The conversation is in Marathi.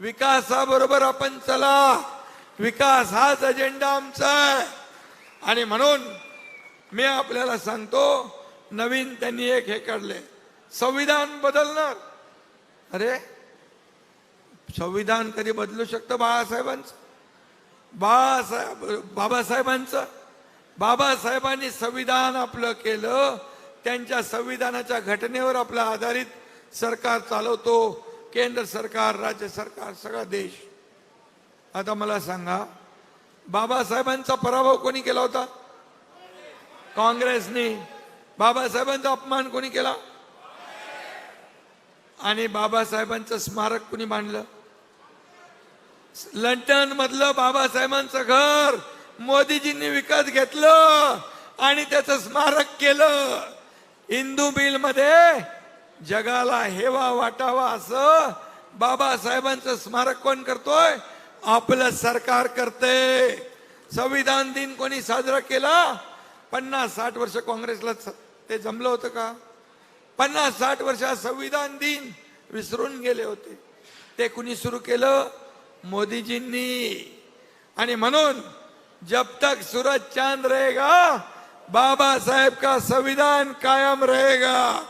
विकासाबरोबर आपण चला. विकास हाच अजेंडा आमचा आहे. आणि म्हणून मी आपल्याला सांगतो नवीन त्यांनी एक हे काढले. संविधान बदलणार. अरे संविधान कधी बदलू शकतं बाळासाहेबांचं? बाळासाहेब बाबासाहेबांचं? बाबासाहेबांनी संविधान आपलं केलं त्यांच्या संविधानाच्या घटनेवर आपलं आधारित सरकार चालवतो. केंद्र सरकार राज्य सरकार सगळा देश. आता मला सांगा बाबासाहेबांचा पराभव कोणी केला होता? काँग्रेसने. बाबासाहेबांचा अपमान कोणी केला? आणि बाबासाहेबांचं स्मारक कुणी बांधलं? लंडन मधलं बाबासाहेबांचं घर मोदीजींनी विकत घेतलं आणि त्याचं स्मारक केलं. हिंदू बिलमध्ये जगाला हेवा वाटावा असं बाबासाहेबांचं स्मारक कोण करतोय? आपलं सरकार करते. संविधान दिन कोणी साजरा केला? पन्नास साठ वर्ष काँग्रेसला ते जमलं होतं का? पन्नास साठ वर्ष संविधान दिन विसरून गेले होते. ते कुणी सुरू केलं? मोदीजींनी. आणि म्हणून जब तक सूरज चांद रहेगा बाबा साहेब का संविधान कायम रहेगा.